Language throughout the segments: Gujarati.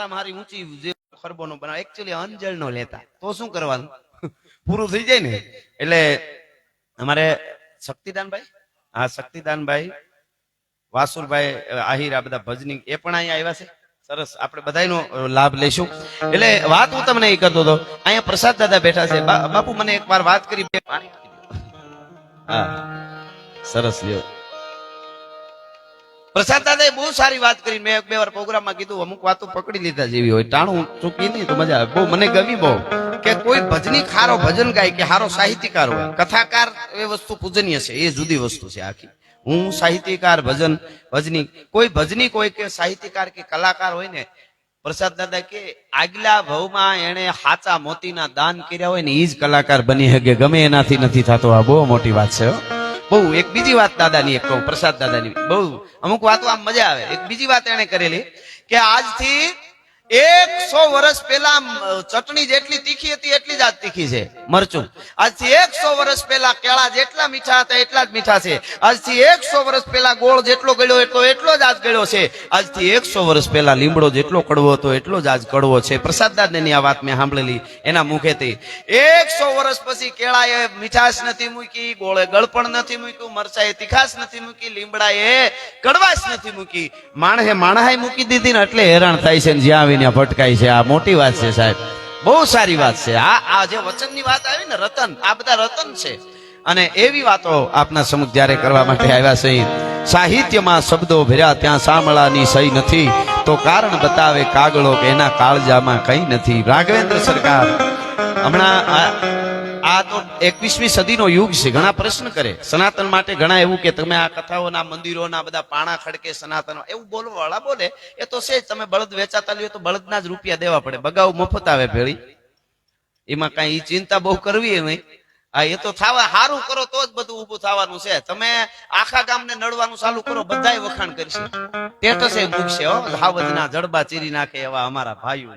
મારા મારી ઊંચી જે ખરબોનો બનાવ એકચ્યુઅલી અંજળ નો લેતા. તો શું કરવાનું? પૂરું થઈ જાય ને? એટલે અમારે શક્તિદાનભાઈ, હા, શક્તિદાનભાઈ વાસુરભાઈ આહિર, આ બધા ભજની, એ પણ અહીંયા આવ્યા છે. સરસ, આપણે બધાનો લાભ લઈશું. એટલે વાત હું તમને એ કરતો હતો, અહીંયા પ્રસાદ દાદા બેઠા છે. બાપુ, મને એક વાર વાત કરી હા, સરસ, લ્યો. પ્રસાદ દાદાએ બહુ સારી વાત કરી. મેં બે વાર પ્રોગ્રામમાં કીધું, અમુક વાતો પકડી લીધા જેવી હોય. ટાણું ચૂકી નહીં તો મજા આવે. બહુ મને ગમી બહુ. કે કોઈ ભજની ખારો ભજન ગાય કે હારો સાહિત્યકાર હોય. કથાકાર એ વસ્તુ પૂજનીય છે. એ જુદી વસ્તુ છે આખી. હું સાહિત્યકાર, ભજન, ભજની. કોઈ ભજની, કોઈ કે સાહિત્યકાર કે કલાકાર હોય ને પ્રસાદ દાદા કે, આગલા ભવમાં એને હાચા મોતીના દાન કર્યા હોય ને એ જ કલાકાર બની શકે ગમે એનાથી નથી થતો. આ બહુ મોટી વાત છે, હો. બહુ, એક બીજી વાત દાદાની એક કહું, પ્રસાદ દાદાની. બહુ, અમુક વાતો આમ મજા આવે. એક બીજી વાત એને કરેલી કે આજથી એકસો વર્ષ પહેલા ચટણી જેટલી તીખી હતી, એટલી જ આજ તીખી છે, મરચું. આજથી એકસો વર્ષ પહેલા કેળા જેટલા મીઠા હતા, એટલા જ મીઠા છે. આજથી એકસો વર્ષ પહેલા ગોળ જેટલો ગળ્યો એટલો એટલો જ આજ ગળ્યો છે. આજથી એકસો વર્ષ પહેલા લીમડો જેટલો કડવો હતો, એટલો જ આજ કડવો છે. પ્રસાદ દાદાની આ વાત મેં સાંભળેલી એના મુખેથી એકસો વર્ષ પછી કેળાએ મીઠાશ નથી મૂકી, ગોળે ગળપણ નથી મૂક્યું, મરચાએ તીખાશ નથી મૂકી, લીમડાએ કડવાશ નથી મૂકી. માણસે માણહાઈ મૂકી દીધી ને એટલે હેરાન થાય છે જ્યાં જ્યાં આવીને ભટકાય છે. આ મોટી વાત છે સાહેબ. બહુ સારી વાત છે. આ આ જે વચનની વાત આવી ને, રતન, આ બધા રતન છે. અને એવી વાતો આપના સમુખ જ્યારે કરવા માટે આવ્યા છે, સાહિત્યમાં શબ્દો ભર્યા, ત્યાં સાંભળાની સહી નથી. તો કારણ બતાવે કાગળો કે એના કાળજામાં કઈ નથી. રાઘવેન્દ્ર સરકાર, હમણાં આ- તો એકવીસમી સદીનો યુગ છે. ઘણા પ્રશ્ન કરે. સનાતન માટે ઘણા એવું કે તમે આ કથાઓના, મંદિરોના, બધા પાણા ખડકે સનાતન એવું બોલવા વાળા બોલે. એ તો છે તમે બળદ વેચાતા લ્યો તો બળદના જ રૂપિયા દેવા પડે. બગાવ મફત આવે ભેળી. એમાં કઈ ચિંતા બહુ કરવી નહીં. આ એ તો થાવા સારું કરો તો જ બધું ઊભું થવાનું છે. તમે આખા ગામને નડવાનું ચાલુ કરો, બધાય વખાણ કરશે. એ મૂકશે હો. હાવજના જડબા ચીરી નાખે એવા અમારા ભાઈઓ.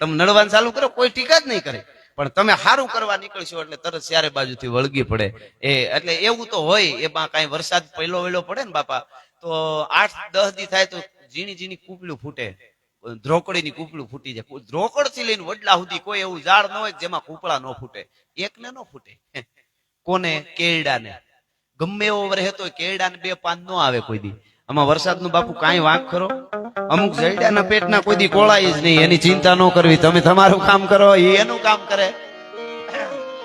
તમે નડવાનું ચાલુ કરો, કોઈ ટીકા જ નહીં કરે. પણ તમે સારું કરવા નીકળશો એટલે તરત ચારે બાજુથી વળગી પડે. એ, એટલે એવું તો હોય, એમાં કાંઈ વરસાદ પહેલો વહેલો પડે ને બાપા, તો આઠ, દસ દી થાય તો ઝીણી ઝીણી કૂપલું ફૂટે. ધ્રોકડીની કૂપલું ફૂટી જાય. ધ્રોકડથી લઈને વડલા સુધી કોઈ એવું ઝાડ ન હોય જેમાં કૂપળા ન ફૂટે. એકને ન ફૂટે. કોને? કેરડાને ગમે એવો રહેતો કેરડાને બે પાન ન આવે કોઈ દી. આમાં વરસાદનું બાપુ કાંઈ વાંક ખરો? અમુક જઈડાના પેટના કોઈ દી કોળાય જ નહીં, એની ચિંતા ન કરવી. તમે તમારું કામ કરો એનું કામ કરે.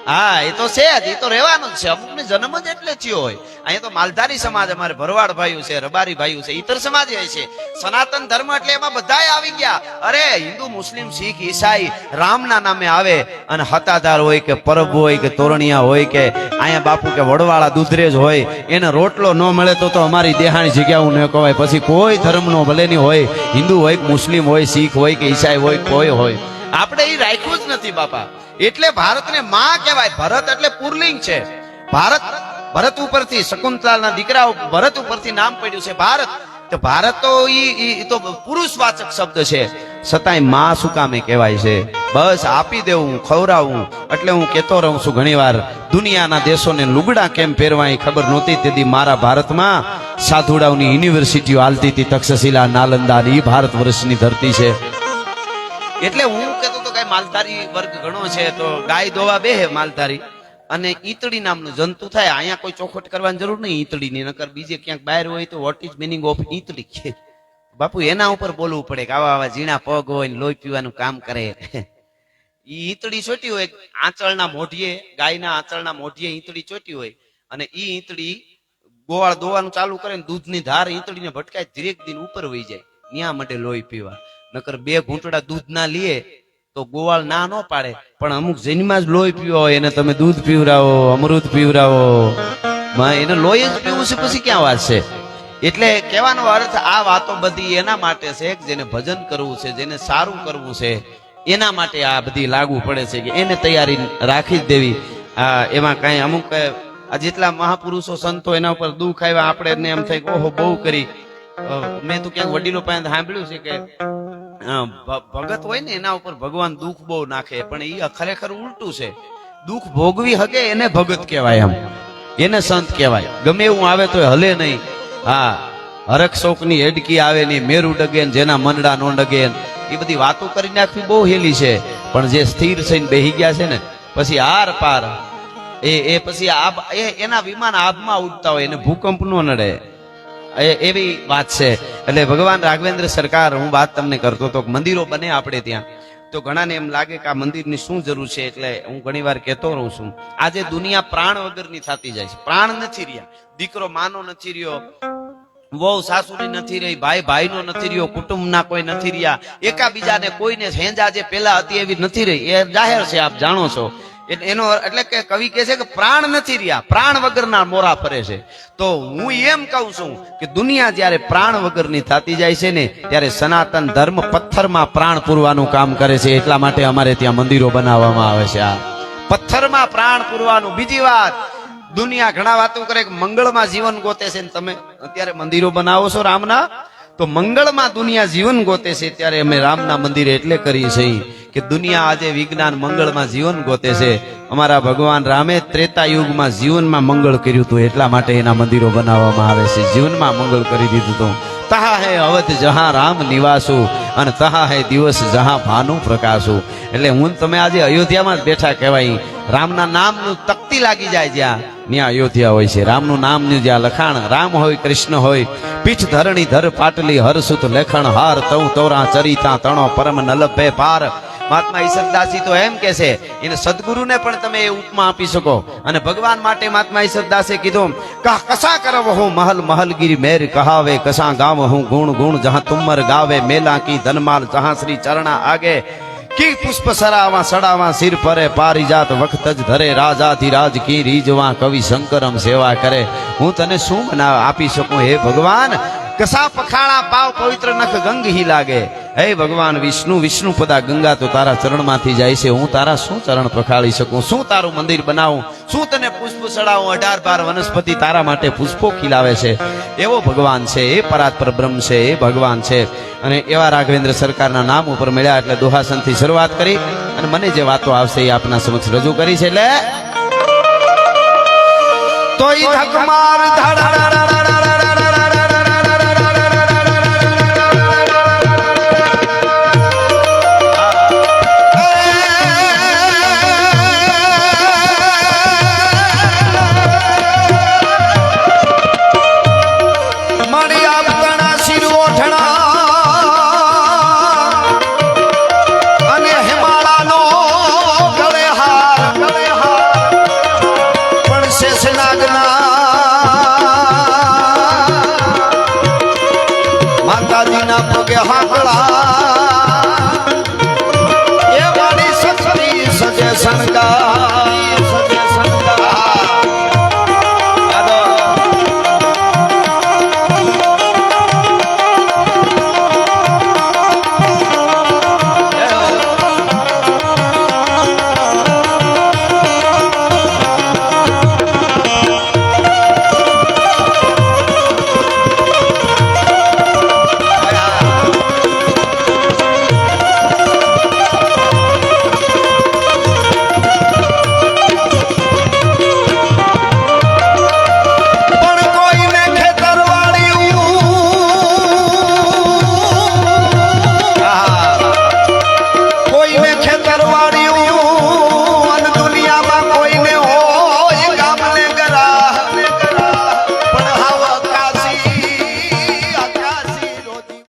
હા, એ તો છે જ, એ તો રહેવાનું જ છે. અમુક જન્મ જ એટલે થયો હોય. અહીંયા તો માલધારી સમાજ અમારે ભરવાડ ભાઈઓ છે, રબારી ભાઈઓ છે ઇતર સમાજ હોય છે. સનાતન ધર્મ એટલે એમાં બધાય આવી ગયા. અરે, હિન્દુ, મુસ્લિમ, શીખ, ઈસાઈ રામના નામે આવે અને હતાધાર હોય કે પરબ હોય કે તોરણિયા હોય કે અહીંયા બાપુ કે વડવાળા દૂધરેજ હોય, એને રોટલો ન મળે તો તો અમારી દેહાણી જગ્યાઓ ન કહેવાય. પછી કોઈ ધર્મનો ભલે નહીં હોય, હિન્દુ હોય કે મુસ્લિમ હોય, શીખ હોય કે ઈસાઈ હોય, કોઈ હોય. આપણે એ રાખ્યું જ નથી, બાપા. એટલે ભારતને માં કહેવાય. ભરત એટલે પુરલિંગ છે. ભારત, ભરત ઉપરથી શકુંતલાલના દીકરાઓ ભરત ઉપરથી નામ પડ્યું છે ભારત. તો ભારત તો ઈ તો પુરુષવાચક શબ્દ છે. છતાંયમાં શું કામે કહેવાય છે? બસ આપી દેવું ખવડાવવું એટલે હું કહેતો રહું છું ઘણીવાર, દુનિયાના દેશોને લુગડા કેમ પહેરવા એ ખબર નહોતી. તેથી મારા ભારતમાં સાધુડાઓની યુનિવર્સિટીઓ હાલતી હતી, તક્ષશિલા, નાલંદા એ ભારત વર્ષની ધરતી છે. એટલે હું કેતો તો કઈ માલધારી વર્ગ ઘણો છે તો ગાય દોવા બેહે માલધારી. અને ઈતળી નામનું જંતુ થાય, અહીંયા કોઈ ચોખવટ કરવાની જરૂર નહીં ઈતળીની, નકર બીજે ક્યાંક બહાર હોય તો વોટ ઇઝ મિનિંગ ઓફ ઈતળી? છે બાપુ, એના ઉપર બોલવું પડે કે આવા આવા ઝીણા પગ હોય ને લોહી પીવાનું કામ કરે. ઈ ઈતળી ચોટી હોય, આંચળના મોઢીએ, ગાયના આંચળના મોઢીએ ઈતળી ચોટી હોય. અને ઈ ઈતળી ગોવાળ દોવાનું ચાલુ કરે ને દૂધની ધાર ઈતળીને ભટકાય, ધીરેક દિન ઉપર વહી જાય. ન્યા માટે લોહી પીવા. નકર બે ઘૂંટડા દૂધ ના લીએ તો ગોવાળ ના ન પાડે. પણ અમુક જન્મમાં જ લોહી પીવો હોય, એને તમે દૂધ પીવરાવો, અમૃત પીવરાવો. એને લોહી જ પીવું છે, પછી ક્યાં વાત છે? એટલે કહેવાનો અર્થ આ વાતો બધી એના માટે છે જેને ભજન કરવું છે, જેને સારું કરવું છે, એના માટે આ બધી લાગુ પડે છે કે એને તૈયારી રાખી જ દેવી. આ, એમાં કઈ અમુક, આ જેટલા મહાપુરુષો સંતો એના ઉપર દુઃખ આવ્યા, આપણે એમ થાય ઓહો, બહુ કરી. મેં તો ક્યાંક વડીલો પાસે સાંભળ્યું છે કે ભગત હોય ને એના ઉપર ભગવાન દુઃખ બહુ નાખે, પણ એ ખરેખર ઉલટું છે. દુઃખ ભોગવી હકે એને ભગત કહેવાય એમ. એને સંત કહેવાય. ગમે એવું આવે તો હલે નહીં. હા હરખ શોકની હેડકી આવે ની મેરુ ડગે જેના મંડળા નો ડગે એ બધી વાતો કરી નાખવી બહુ હેલી છે. પણ જે સ્થિર થઈને બેહી ગયા છે ને, પછી આર પાર. એ એ પછી આબ એના વિમાન આબમાં ઉડતા હોય એને ભૂકંપ નો નડે. એવી વાત છે. એટલે ભગવાન રાઘવેન્દ્ર સરકાર, હું વાત તમને કરતો હતો મંદિરો બને આપણે ત્યાં. તો ઘણાને એમ લાગે કે આ મંદિરની શું જરૂર છે? એટલે હું ઘણીવાર કહેતો રહું છું. આજે દુનિયા પ્રાણ વગરની થતી જાય છે. પ્રાણ નથી રહ્યા. દીકરો માનો નથી રહ્યો. વહુ સાસુની નથી રહી. ભાઈ ભાઈનો નથી રહ્યો. કુટુંબના કોઈ નથી રહ્યા. એકાબીજાને કોઈને હેંજા જે પેલા હતી એવી નથી રહી. એ જાહેર છે, આપ જાણો છો. એનો એટલે કે કવિ કહે છે કે પ્રાણ નથી રહ્યા, પ્રાણ વગરના મોરા ફરે છે. તો હું એમ કહું છું કે દુનિયા જ્યારે પ્રાણ વગરની થતી જાય છે ને, ત્યારે સનાતન ધર્મ પથ્થરમાં પ્રાણ પૂરવાનું કામ કરે છે. એટલા માટે અમારે ત્યાં મંદિરો બનાવવામાં આવે છે આ. પથ્થરમાં પ્રાણ પૂરવાનું. બીજી વાત, દુનિયા ઘણા વાતો કરે કે મંગળમાં જીવન ગોતે છે ને તમે અત્યારે મંદિરો બનાવો છો રામના? તો મંગળમાં દુનિયા જીવન ગોતે છે, ત્યારે અમે રામના મંદિરે એટલે કરીએ છીએ કે દુનિયા આજે વિજ્ઞાન મંગળમાં જીવન ગોતે છે. અમારા ભગવાન રામે ત્રેતા યુગમાં જીવનમાં મંગળ કર્યું હતું, એટલા માટે એના મંદિરો બનાવવામાં આવે છે. જીવનમાં મંગળ કરી દીધું હતું. તહા હે અવધ જહા રામ નિવાસુ અને તહા હે દિવસ જહા ભાનુ પ્રકાશુ. એટલે હું તમે આજે અયોધ્યામાં જ બેઠા કહેવાય. રામના નામનું તકતી લાગી જાય જ્યાં. ત્યાં અયોધ્યા હોય છે. રામનું નામનું જ્યાં લખાણ, રામ હોય, કૃષ્ણ હોય, પીઠ ધરણી ધર પાટલી હરસુત લેખણ, હાર તઉ તોરા ચરિતા, તણો પરમ નલભે પાર. મહાત્મા ઈશ્વરદાસજી તો એમ કે છે, એને સદગુરુને પણ તમે એ ઉપમા આપી શકો. અને ભગવાન માટે મહાત્મા ઈશ્વરદાસે કીધું કા કસા કરવ હું, મહલ મહલગીરી મેર કહાવે, કસા ગાવ હું ગુણ ગુણ, જહાં તુમ્મર ગાવે, મેલા કી ધનમાલ, જહાં શ્રી ચરણા આગે. કી પુષ્પ સરાવા, સડાવા સિર પરે પારિજાત વખત જ ધરે રાજાથી રાજ કી રીજવા, કવિ શંકરમ સેવા કરે. હું તને શું બનાવ આપી શકું? હે ભગવાન, કસા પખાળા પાવ પવિત્ર નખ ગંગ હી લાગે? હે ભગવાન વિષ્ણુ વિષ્ણુ પદા ગંગા તો તારા ચરણમાંથી જાય છે. હું તારા શું ચરણ પખાળી શકું? શું તારું મંદિર બનાવું? શું તને પુષ્પ ચડાવું? અઢાર બાર વનસ્પતિ તારા માટે પુષ્પો ખીલાવે છે. એવો ભગવાન છે, એ પરાત્પર બ્રહ્મ છે, એ ભગવાન છે. અને એવા રાઘવેન્દ્ર સરકારના નામ ઉપર મળ્યા એટલે દુહાસનથી શરૂઆત કરી અને મને જે વાતો આવશે એ આપના સમક્ષ રજૂ કરી છે. એટલે તો ઈ ધક માર ધડ